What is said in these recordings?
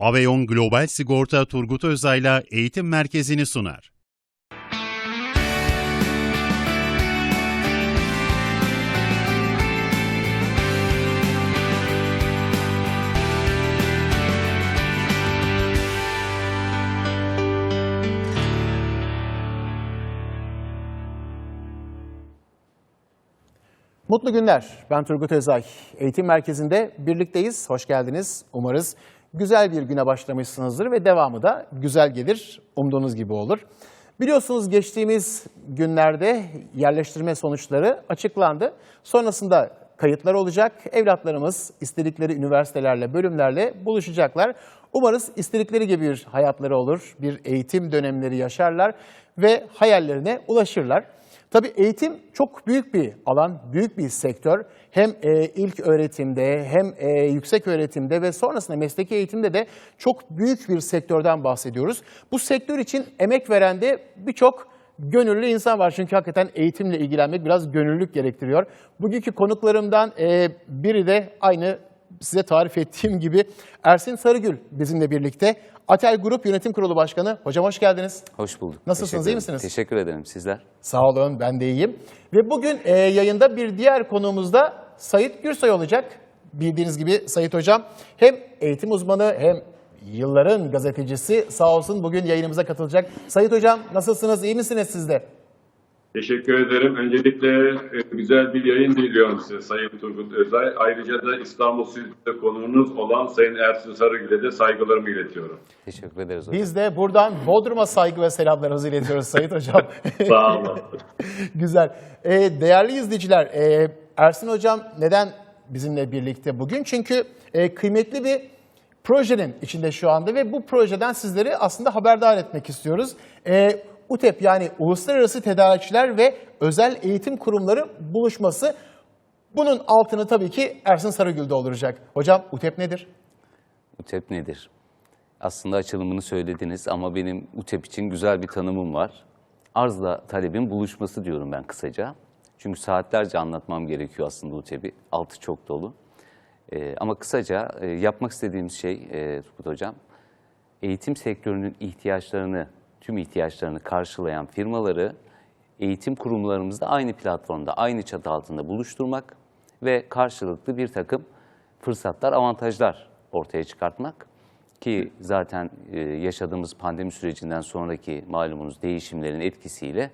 Aveon Global Sigorta Turgut Özay'la Eğitim Merkezi'ni sunar. Mutlu günler. Ben Turgut Özay. Eğitim Merkezi'nde birlikteyiz. Hoş geldiniz. Umarız güzel bir güne başlamışsınızdır ve devamı da güzel gelir. Umduğunuz gibi olur. Biliyorsunuz geçtiğimiz günlerde yerleştirme sonuçları açıklandı. Sonrasında kayıtlar olacak. Evlatlarımız istedikleri üniversitelerle, bölümlerle buluşacaklar. Umarız istedikleri gibi bir hayatları olur, bir eğitim dönemleri yaşarlar ve hayallerine ulaşırlar. Tabii eğitim çok büyük bir alan, büyük bir sektör. Hem e, ilk öğretimde hem e, yüksek öğretimde ve sonrasında mesleki eğitimde de çok büyük bir sektörden bahsediyoruz. Bu sektör için emek veren de birçok gönüllü insan var. Çünkü hakikaten eğitimle ilgilenmek biraz gönüllülük gerektiriyor. Bugünkü konuklarımdan e, biri de aynı size tarif ettiğim gibi Ersin Sarıgül bizimle birlikte. Atel Grup Yönetim Kurulu Başkanı. Hocam hoş geldiniz. Hoş bulduk. Nasılsınız, Teşekkür iyi ederim. misiniz? Teşekkür ederim. Sizler? Sağ olun, ben de iyiyim. Ve bugün e, yayında bir diğer konuğumuz da Sayit Gürsoy olacak. Bildiğiniz gibi Sayit Hocam hem eğitim uzmanı hem yılların gazetecisi sağ olsun bugün yayınımıza katılacak. Sayit Hocam nasılsınız, iyi misiniz siz de? Teşekkür ederim. Öncelikle e, güzel bir yayın diliyorum size Sayın Turgut Özay. Ayrıca da İstanbul Stüdyo'da konuğunuz olan Sayın Ersin Sarıgül'e de saygılarımı iletiyorum. Teşekkür ederiz hocam. Biz de buradan Bodrum'a saygı ve selamlarımızı iletiyoruz Sayit Hocam. Sağ olun. Güzel. Ee, değerli izleyiciler, e, Ersin Hocam neden bizimle birlikte bugün? Çünkü e, kıymetli bir projenin içinde şu anda ve bu projeden sizleri aslında haberdar etmek istiyoruz. E, UTEP yani Uluslararası Tedarikçiler ve Özel Eğitim Kurumları buluşması. Bunun altını tabii ki Ersin Sarıgül dolduracak. Hocam UTEP nedir? UTEP nedir? Aslında açılımını söylediniz ama benim UTEP için güzel bir tanımım var. Arzla talebin buluşması diyorum ben kısaca. Çünkü saatlerce anlatmam gerekiyor aslında UTEP'i. Altı çok dolu. Ee, ama kısaca e, yapmak istediğimiz şey e, Turgut Hocam, eğitim sektörünün ihtiyaçlarını, tüm ihtiyaçlarını karşılayan firmaları eğitim kurumlarımızda aynı platformda, aynı çatı altında buluşturmak ve karşılıklı bir takım fırsatlar, avantajlar ortaya çıkartmak ki zaten e, yaşadığımız pandemi sürecinden sonraki malumunuz değişimlerin etkisiyle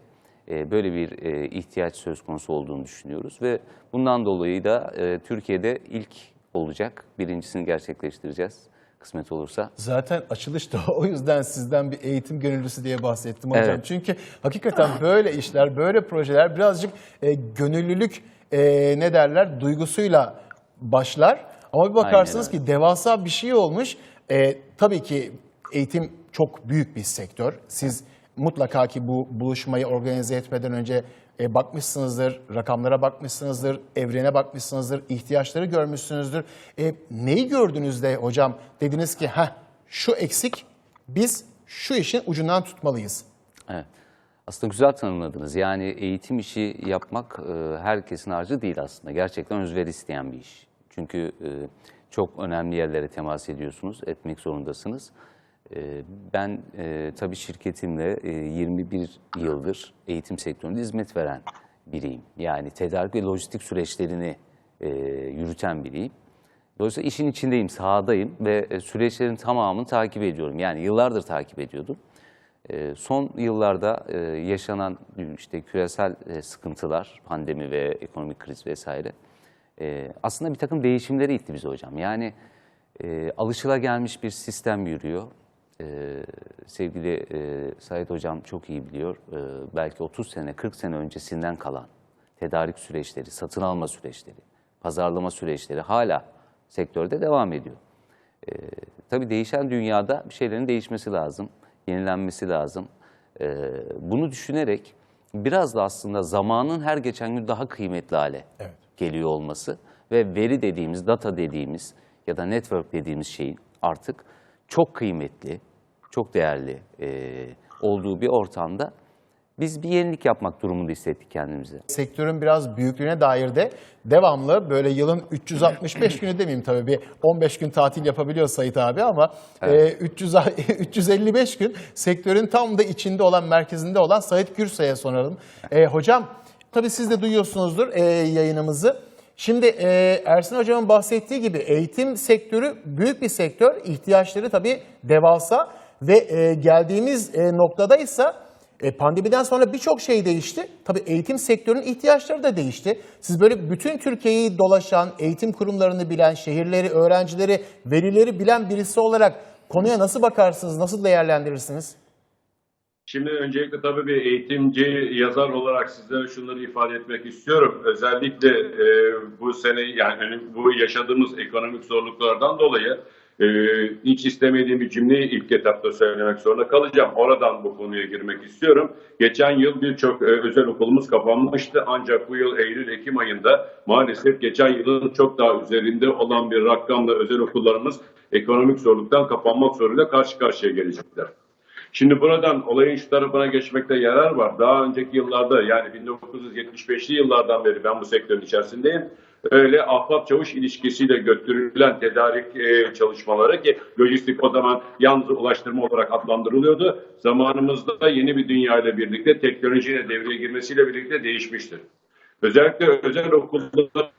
e, böyle bir e, ihtiyaç söz konusu olduğunu düşünüyoruz ve bundan dolayı da Türkiye'de ilk olacak. Birincisini gerçekleştireceğiz kısmet olursa. Zaten açılışta o yüzden sizden bir eğitim gönüllüsü diye bahsettim hocam. Evet. Çünkü hakikaten böyle işler, böyle projeler birazcık e, gönüllülük e, ne derler duygusuyla başlar. Ama bir bakarsınız Aynen ki devasa bir şey olmuş. E, tabii ki eğitim çok büyük bir sektör. Siz mutlaka ki bu buluşmayı organize etmeden önce e, bakmışsınızdır, rakamlara bakmışsınızdır, evrene bakmışsınızdır, ihtiyaçları görmüşsünüzdür. E, neyi gördünüz de hocam dediniz ki ha şu eksik biz şu işin ucundan tutmalıyız. Evet. Aslında güzel tanımladınız. Yani eğitim işi yapmak e, herkesin harcı değil aslında. Gerçekten özveri isteyen bir iş. Çünkü e, çok önemli yerlere temas ediyorsunuz, etmek zorundasınız. E, ben e, tabii şirketimle e, 21 yıldır eğitim sektöründe hizmet veren biriyim. Yani tedarik ve lojistik süreçlerini e, yürüten biriyim. Dolayısıyla işin içindeyim, sahadayım ve e, süreçlerin tamamını takip ediyorum. Yani yıllardır takip ediyordum. E, Son yıllarda e, yaşanan işte küresel e, sıkıntılar, pandemi ve ekonomik kriz vesaire e, aslında bir takım değişimleri itti bizi hocam. Yani e, alışılagelmiş bir sistem yürüyor. E, sevgili e, Sait hocam çok iyi biliyor. E, belki 30 sene, 40 sene öncesinden kalan tedarik süreçleri, satın alma süreçleri, pazarlama süreçleri hala sektörde devam ediyor. Ee, tabii değişen dünyada bir şeylerin değişmesi lazım, yenilenmesi lazım. Ee, bunu düşünerek biraz da aslında zamanın her geçen gün daha kıymetli hale Evet. geliyor olması ve veri dediğimiz, data dediğimiz ya da network dediğimiz şeyin artık çok kıymetli, çok değerli e, olduğu bir ortamda Biz bir yenilik yapmak durumunda hissettik kendimizi. Sektörün biraz büyüklüğüne dair de devamlı böyle yılın 365 günü demeyeyim tabii bir 15 gün tatil yapabiliyor Sait abi ama e, 300, 355 gün sektörün tam da içinde olan merkezinde olan Sait Gürsay'a soralım. E, hocam tabii siz de duyuyorsunuzdur e, yayınımızı. Şimdi e, Ersin Hocam'ın bahsettiği gibi eğitim sektörü büyük bir sektör. ihtiyaçları tabii devasa ve e, geldiğimiz e, noktada ise e, pandemiden sonra birçok şey değişti. Tabii eğitim sektörünün ihtiyaçları da değişti. Siz böyle bütün Türkiye'yi dolaşan, eğitim kurumlarını bilen, şehirleri, öğrencileri, velileri bilen birisi olarak konuya nasıl bakarsınız, nasıl değerlendirirsiniz? Şimdi öncelikle tabii bir eğitimci, yazar olarak sizlere şunları ifade etmek istiyorum. Özellikle e, bu sene yani önüm- bu yaşadığımız ekonomik zorluklardan dolayı e, hiç istemediğim bir cümleyi ilk etapta söylemek zorunda kalacağım. Oradan bu konuya girmek istiyorum. Geçen yıl birçok e, özel okulumuz kapanmıştı ancak bu yıl Eylül-Ekim ayında maalesef geçen yılın çok daha üzerinde olan bir rakamla özel okullarımız ekonomik zorluktan kapanmak zorunda karşı karşıya gelecekler. Şimdi buradan olayın şu tarafına geçmekte yarar var. Daha önceki yıllarda yani 1975'li yıllardan beri ben bu sektörün içerisindeyim. Öyle ahbap çavuş ilişkisiyle götürülen tedarik e, çalışmaları ki lojistik o zaman yalnız ulaştırma olarak adlandırılıyordu. Zamanımızda yeni bir dünya ile birlikte teknolojiyle devreye girmesiyle birlikte değişmiştir. Özellikle özel okulların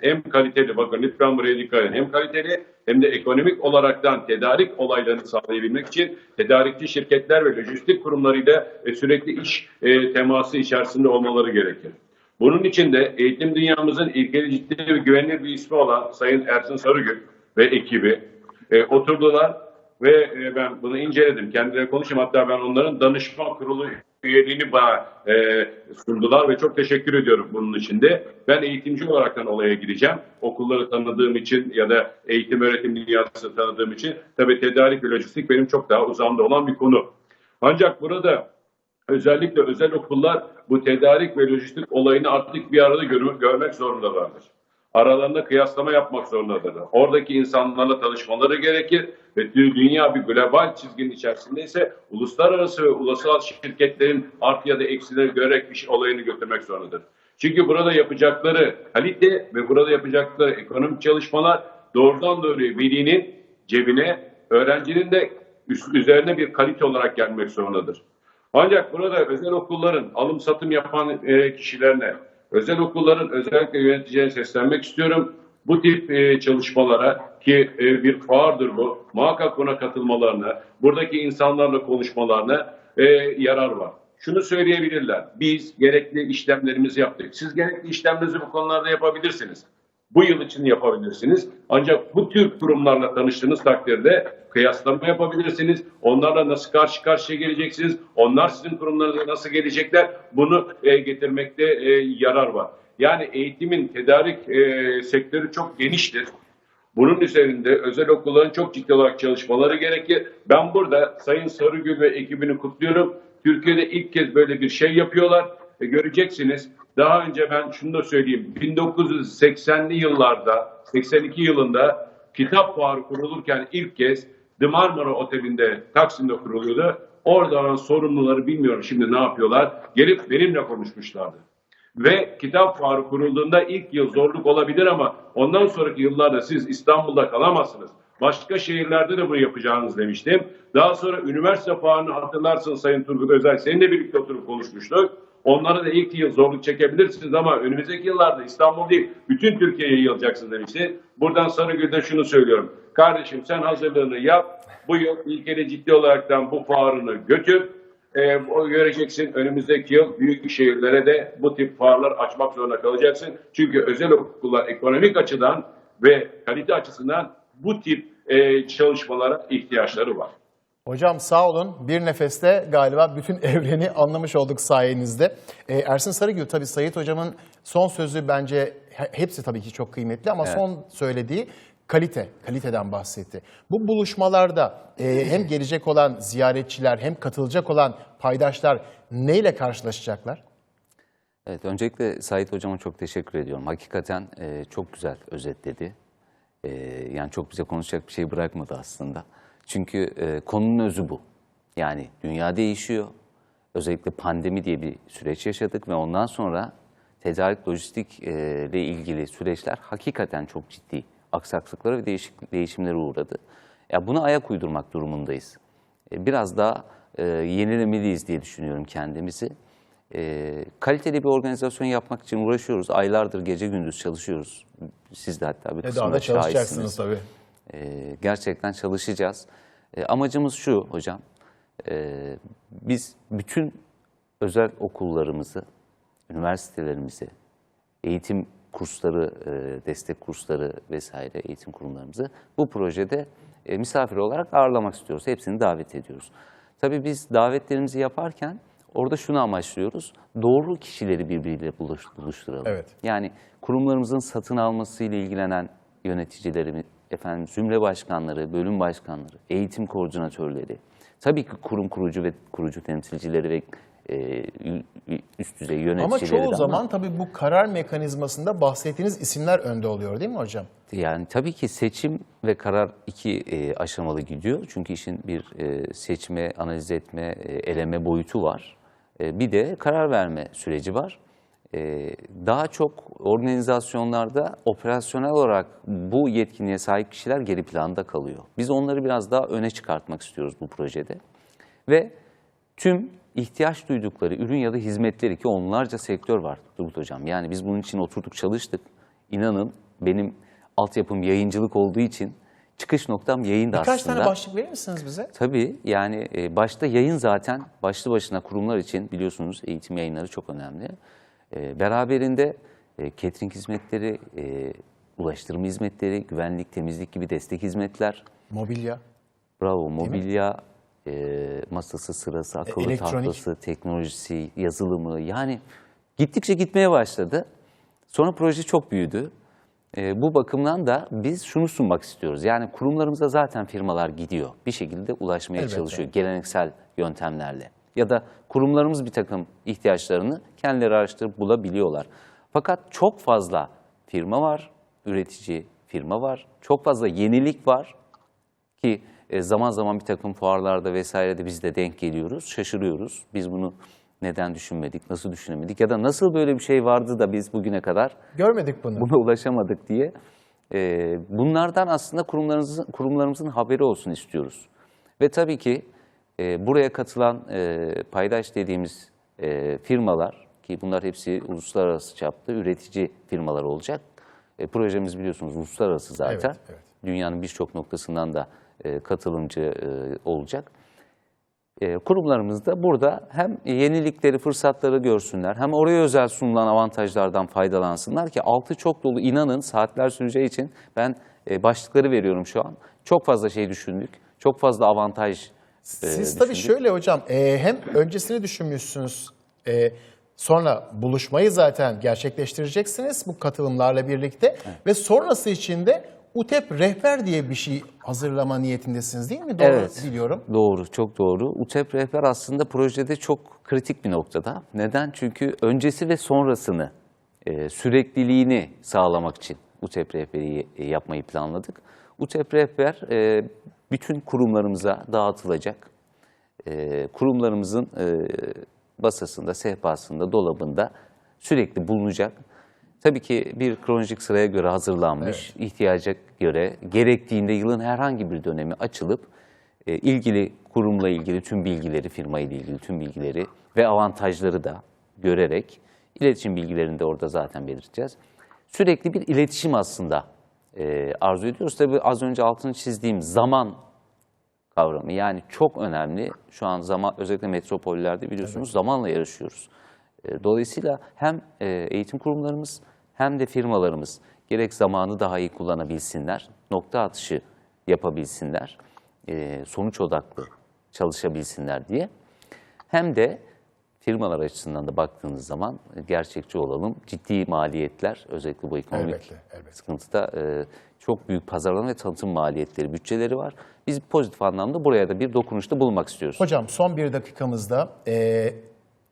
hem kaliteli, bakın lütfen buraya dikkat edin, hem kaliteli hem de ekonomik olaraktan tedarik olaylarını sağlayabilmek için tedarikçi şirketler ve lojistik kurumlarıyla e, sürekli iş e, teması içerisinde olmaları gerekir. Bunun için de eğitim dünyamızın ilkeli ciddi ve güvenilir bir ismi olan Sayın Ersin Sarıgül ve ekibi e, oturdular ve e, ben bunu inceledim. Kendileri konuşayım. Hatta ben onların danışma kurulu üyeliğini bana e, sundular ve çok teşekkür ediyorum bunun için de. Ben eğitimci olaraktan olaya gireceğim. Okulları tanıdığım için ya da eğitim öğretim dünyasını tanıdığım için tabii tedarik ve lojistik benim çok daha uzamda olan bir konu. Ancak burada özellikle özel okullar bu tedarik ve lojistik olayını artık bir arada gör- görmek zorundalardır. Aralarında kıyaslama yapmak zorundadırlar. Oradaki insanlarla tanışmaları gerekir ve dü- dünya bir global çizginin içerisinde ise uluslararası ve ulusal şirketlerin artı ya da eksileri görerek iş olayını götürmek zorundadır. Çünkü burada yapacakları kalite ve burada yapacakları ekonomik çalışmalar doğrudan doğruya velinin cebine, öğrencinin de üst- üzerine bir kalite olarak gelmek zorundadır. Ancak burada özel okulların alım satım yapan e, kişilerine, özel okulların özellikle yöneticilerine seslenmek istiyorum. Bu tip e, çalışmalara ki e, bir fuardır bu, muhakkak buna katılmalarına, buradaki insanlarla konuşmalarına e, yarar var. Şunu söyleyebilirler, biz gerekli işlemlerimizi yaptık. Siz gerekli işlemlerinizi bu konularda yapabilirsiniz. Bu yıl için yapabilirsiniz. Ancak bu tür kurumlarla tanıştığınız takdirde kıyaslama yapabilirsiniz. Onlarla nasıl karşı karşıya geleceksiniz? Onlar sizin kurumlarınıza nasıl gelecekler? Bunu e, getirmekte e, yarar var. Yani eğitimin tedarik e, sektörü çok geniştir. Bunun üzerinde özel okulların çok ciddi olarak çalışmaları gerekir. Ben burada Sayın Sarıgül ve ekibini kutluyorum. Türkiye'de ilk kez böyle bir şey yapıyorlar. E, göreceksiniz. Daha önce ben şunu da söyleyeyim. 1980'li yıllarda, 82 yılında kitap fuarı kurulurken ilk kez The Marmara Oteli'nde Taksim'de kuruluyordu. Oradan sorumluları bilmiyorum şimdi ne yapıyorlar. Gelip benimle konuşmuşlardı. Ve kitap fuarı kurulduğunda ilk yıl zorluk olabilir ama ondan sonraki yıllarda siz İstanbul'da kalamazsınız. Başka şehirlerde de bunu yapacağınız demiştim. Daha sonra üniversite fuarını hatırlarsın Sayın Turgut Özel. Seninle birlikte oturup konuşmuştuk. Onlara da ilk yıl zorluk çekebilirsiniz ama önümüzdeki yıllarda İstanbul değil, bütün Türkiye'ye yayılacaksın demişti. Buradan Sarıgül'de şunu söylüyorum. Kardeşim sen hazırlığını yap. Bu yıl ilkeli ciddi olaraktan bu fuarını götür. Ee, o göreceksin önümüzdeki yıl büyük şehirlere de bu tip fuarlar açmak zorunda kalacaksın. Çünkü özel okullar ekonomik açıdan ve kalite açısından bu tip e, çalışmalara ihtiyaçları var. Hocam sağ olun. Bir nefeste galiba bütün evreni anlamış olduk sayenizde. Ee, Ersin Sarıgül tabii Sayit Hocam'ın son sözü bence he- hepsi tabii ki çok kıymetli ama son söylediği kalite, kaliteden bahsetti. Bu buluşmalarda e, hem gelecek olan ziyaretçiler hem katılacak olan paydaşlar neyle karşılaşacaklar? Evet, öncelikle Sait Hocam'a çok teşekkür ediyorum. Hakikaten e, çok güzel özetledi. E, yani çok bize konuşacak bir şey bırakmadı aslında. Çünkü e, konunun özü bu. Yani dünya değişiyor. özellikle pandemi diye bir süreç yaşadık ve ondan sonra tedarik lojistik e, ile ilgili süreçler hakikaten çok ciddi aksaklıklara ve değişik, değişimlere uğradı. Ya buna ayak uydurmak durumundayız. E, biraz daha e, yenilemeliyiz diye düşünüyorum kendimizi. E, kaliteli bir organizasyon yapmak için uğraşıyoruz. Aylardır gece gündüz çalışıyoruz. Siz de hatta bir Ve kısmında daha da çalışacaksınız şahitsiniz. tabii. Ee, gerçekten çalışacağız. Ee, amacımız şu hocam, ee, biz bütün özel okullarımızı, üniversitelerimizi, eğitim kursları, e, destek kursları vesaire eğitim kurumlarımızı bu projede e, misafir olarak ağırlamak istiyoruz. Hepsini davet ediyoruz. Tabii biz davetlerimizi yaparken orada şunu amaçlıyoruz. Doğru kişileri birbiriyle buluş- buluşturalım. Evet. Yani kurumlarımızın satın almasıyla ilgilenen yöneticileri, efendim zümre başkanları, bölüm başkanları, eğitim koordinatörleri, tabii ki kurum kurucu ve kurucu temsilcileri ve e, üst düzey yöneticileri Ama de çoğu zaman tabii bu karar mekanizmasında bahsettiğiniz isimler önde oluyor değil mi hocam? Yani tabii ki seçim ve karar iki e, aşamalı gidiyor. Çünkü işin bir e, seçme, analiz etme, e, eleme boyutu var. E, bir de karar verme süreci var. E, daha çok organizasyonlarda operasyonel olarak bu yetkinliğe sahip kişiler geri planda kalıyor. Biz onları biraz daha öne çıkartmak istiyoruz bu projede. Ve tüm ihtiyaç duydukları ürün ya da hizmetleri ki onlarca sektör var Turgut Hocam. Yani biz bunun için oturduk çalıştık. İnanın benim altyapım yayıncılık olduğu için çıkış noktam yayın da Birkaç aslında. tane başlık verir misiniz bize? Tabii yani e, başta yayın zaten başlı başına kurumlar için biliyorsunuz eğitim yayınları çok önemli. E, Beraberinde e, catering hizmetleri, e, ulaştırma hizmetleri, güvenlik, temizlik gibi destek hizmetler, Mobilya. Bravo, mobilya, e, masası, sırası, akıllı elektronik. tahtası, teknolojisi, yazılımı yani gittikçe gitmeye başladı. Sonra proje çok büyüdü. E, bu bakımdan da biz şunu sunmak istiyoruz. Yani kurumlarımıza zaten firmalar gidiyor. Bir şekilde ulaşmaya Elbette. çalışıyor geleneksel yöntemlerle. Ya da kurumlarımız bir takım ihtiyaçlarını kendileri araştırıp bulabiliyorlar. Fakat çok fazla firma var, üretici firma var, çok fazla yenilik var. Ki e, zaman zaman bir takım fuarlarda vesairede biz de denk geliyoruz, şaşırıyoruz. Biz bunu neden düşünmedik, nasıl düşünemedik ya da nasıl böyle bir şey vardı da biz bugüne kadar Görmedik bunu. buna ulaşamadık diye. e, bunlardan aslında kurumlarımızın, kurumlarımızın haberi olsun istiyoruz. Ve tabii ki e, buraya katılan e, paydaş dediğimiz e, firmalar ki bunlar hepsi uluslararası çapta üretici firmalar olacak. E, projemiz biliyorsunuz uluslararası zaten. Evet, evet. Dünyanın birçok noktasından da e, katılımcı e, olacak. E, kurumlarımız da burada hem yenilikleri, fırsatları görsünler, hem oraya özel sunulan avantajlardan faydalansınlar ki altı çok dolu inanın saatler süreceği için ben e, başlıkları veriyorum şu an. Çok fazla şey düşündük, çok fazla avantaj e, Siz tabii düşündük. şöyle hocam, e, hem öncesini düşünmüşsünüz, e, sonra buluşmayı zaten gerçekleştireceksiniz bu katılımlarla birlikte ve sonrası için de UTEP rehber diye bir şey hazırlama niyetindesiniz değil mi? Doğru Evet. biliyorum. Doğru, çok doğru. UTEP Rehber aslında projede çok kritik bir noktada. Neden? Çünkü öncesi ve sonrasını, e, sürekliliğini sağlamak için UTEP Rehber'i e, yapmayı planladık. UTEP Rehber e, bütün kurumlarımıza dağıtılacak. E, kurumlarımızın e, basasında, sehpasında, dolabında sürekli bulunacak. Tabii ki bir kronolojik sıraya göre hazırlanmış, ihtiyaca göre gerektiğinde yılın herhangi bir dönemi açılıp e, ilgili kurumla ilgili tüm bilgileri, firma ile ilgili tüm bilgileri ve avantajları da görerek iletişim bilgilerini de orada zaten belirteceğiz. Sürekli bir iletişim aslında e, arzu ediyoruz. Tabii az önce altını çizdiğim zaman kavramı yani çok önemli. Şu an zaman özellikle metropollerde biliyorsunuz zamanla yarışıyoruz. E, Dolayısıyla hem e, eğitim kurumlarımız hem de firmalarımız gerek zamanı daha iyi kullanabilsinler, nokta atışı yapabilsinler, e, sonuç odaklı çalışabilsinler diye. Hem de firmalar açısından da baktığınız zaman e, gerçekçi olalım. Ciddi maliyetler özellikle bu ekonomik Elbette, elbette. sıkıntıda e, çok büyük pazarlama ve tanıtım maliyetleri, bütçeleri var. Biz pozitif anlamda buraya da bir dokunuşta bulunmak istiyoruz. Hocam son bir dakikamızda e,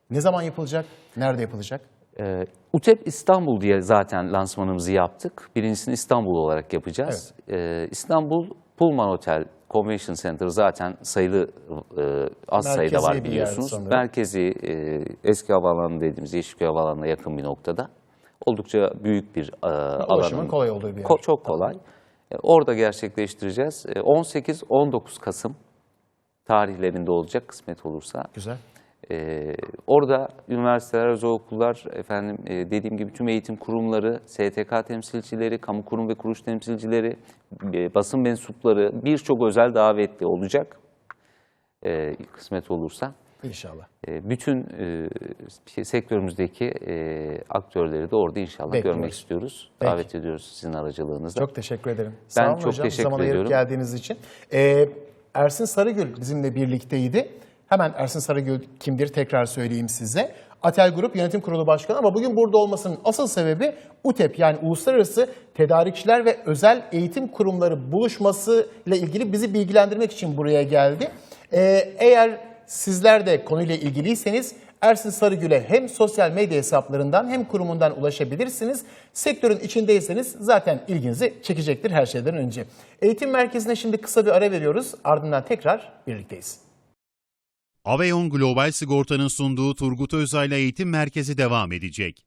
ne zaman yapılacak, nerede yapılacak? Ee, UTEP İstanbul diye zaten lansmanımızı yaptık. Birincisini İstanbul olarak yapacağız. Ee, İstanbul Pullman Otel, Convention Center zaten sayılı e, az sayıda Merkezi var bir yer biliyorsunuz. sanırım. Merkezi e, eski havaalanı dediğimiz Yeşilköy Havaalanı'na yakın bir noktada. Oldukça büyük bir e, Ulaşımın alanın kolay olduğu bir yer. Ko- çok kolay. E, Orada gerçekleştireceğiz. E, 18-19 Kasım tarihlerinde olacak kısmet olursa. Güzel. Ee, orada üniversiteler, özel okullar, efendim e, dediğim gibi tüm eğitim kurumları, STK temsilcileri, kamu kurum ve kuruluş temsilcileri, e, basın mensupları, birçok özel davetli olacak e, kısmet olursa. İnşallah. E, bütün e, şey- sektörümüzdeki e, aktörleri de orada inşallah Bekliyoruz. görmek istiyoruz. Peki. Davet ediyoruz sizin aracılığınızla. Çok teşekkür ederim. Ben Sağ olun çok hocam, teşekkür ediyorum. geldiğiniz için. Ee, Ersin Sarıgül bizimle birlikteydi. Hemen Ersin Sarıgül kimdir tekrar söyleyeyim size. Atel Grup Yönetim Kurulu Başkanı ama bugün burada olmasının asıl sebebi UTEP yani Uluslararası Tedarikçiler ve Özel Eğitim Kurumları buluşması ile ilgili bizi bilgilendirmek için buraya geldi. Ee, eğer sizler de konuyla ilgiliyseniz Ersin Sarıgül'e hem sosyal medya hesaplarından hem kurumundan ulaşabilirsiniz. Sektörün içindeyseniz zaten ilginizi çekecektir her şeyden önce. Eğitim merkezine şimdi kısa bir ara veriyoruz. Ardından tekrar birlikteyiz. Aveon Global Sigorta'nın sunduğu Turgut Özay'la Eğitim Merkezi devam edecek.